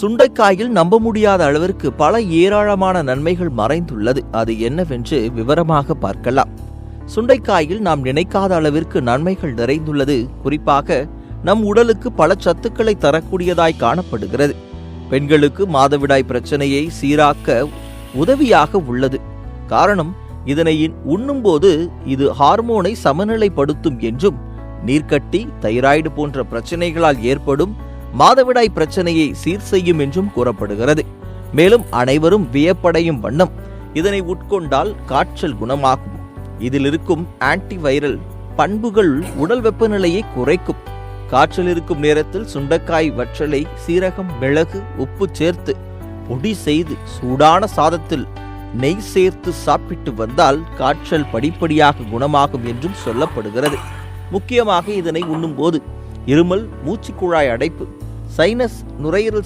சுண்டைக்காயில் நம்ப முடியாத அளவிற்கு பல ஏராளமான நன்மைகள் மறைந்துள்ளது. அது என்னவென்று விவரமாக பார்க்கலாம். சுண்டைக்காயில் நாம் நினைக்காத அளவிற்கு நன்மைகள் நிறைந்துள்ளது. குறிப்பாக நம் உடலுக்கு பல சத்துக்களை தரக்கூடியதாய் காணப்படுகிறது. பெண்களுக்கு மாதவிடாய் பிரச்சனையை சீராக்க உதவியாக உள்ளது. காரணம் இதனை உண்ணும்போது இது ஹார்மோனை சமநிலைப்படுத்தும் என்றும் நீர்க்கட்டி தைராய்டு போன்ற பிரச்சனைகளால் ஏற்படும் மாதவிடாய் பிரச்சனையை சீர் செய்யும் என்றும் கூறப்படுகிறது. மேலும் அனைவரும் வியப்படையும் வண்ணம் இதனை உட்கொண்டால் காய்ச்சல் குணமாகும். இதில் இருக்கும் ஆன்டிவைரல் பண்புகள் உடல் வெப்பநிலையை குறைக்கும். காய்ச்சல் இருக்கும் நேரத்தில் சுண்டக்காய் வற்றலை சீரகம் மிளகு உப்பு சேர்த்து பொடி செய்து சூடான சாதத்தில் நெய் சேர்த்து சாப்பிட்டு வந்தால் காய்ச்சல் படிப்படியாக குணமாகும் என்றும் சொல்லப்படுகிறது. முக்கியமாக இதனை உண்ணும்போது இருமல் மூச்சுக்குழாய் அடைப்பு சைனஸ் நுரையீரல்